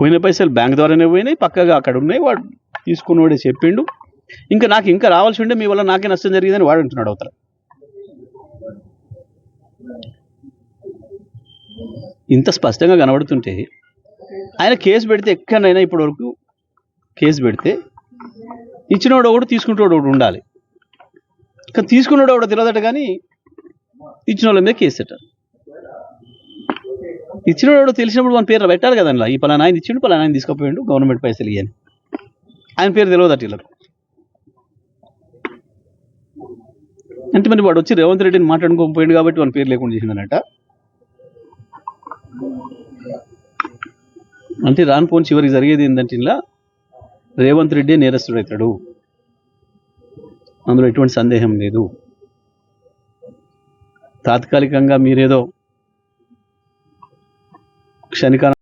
పోయిన పైసలు బ్యాంక్ ద్వారానే పోయినాయి పక్కగా అక్కడ ఉన్నాయి వాడు తీసుకున్నవాడే చెప్పిండు. ఇంకా నాకు ఇంకా రావాల్సి ఉండే మీ వల్ల నాకే నష్టం జరిగిందని వాడు అంటున్నాడు అవతల. ఇంత స్పష్టంగా కనబడుతుంటే ఆయన కేసు పెడితే ఎక్కడైనా ఇప్పటి వరకు కేసు పెడితే ఇచ్చినోడు ఒకడు తీసుకుంటాడు ఒకడు ఉండాలి. కానీ తీసుకున్నాడు ఒకడు తెలియదట కానీ ఇచ్చిన వాళ్ళ మీద కేసు పెట్టారు ఇచ్చినోడు తెలిసినప్పుడు మన పేరు పెట్టాలి కదా ఈ పలానా ఆయన ఇచ్చిండు పలానా ఆయన తీసుకుపోయిండు గవర్నమెంట్ పైసలు ఇవ్వని ఆయన పేరు తెలియదు అటు వీళ్ళకు. అంటే మరి వాడు వచ్చి రేవంత్ రెడ్డిని మాట్లాడుకోకపోయింది కాబట్టి వాని పేరు లేకుండా చేసిందనట. అంటే రాన్ పోని చివరికి జరిగేది ఏంటంటే ఇలా రేవంత్ రెడ్డి నేరస్తుడవుతాడు అందులో ఎటువంటి సందేహం లేదు. తాత్కాలికంగా మీరేదో క్షణిక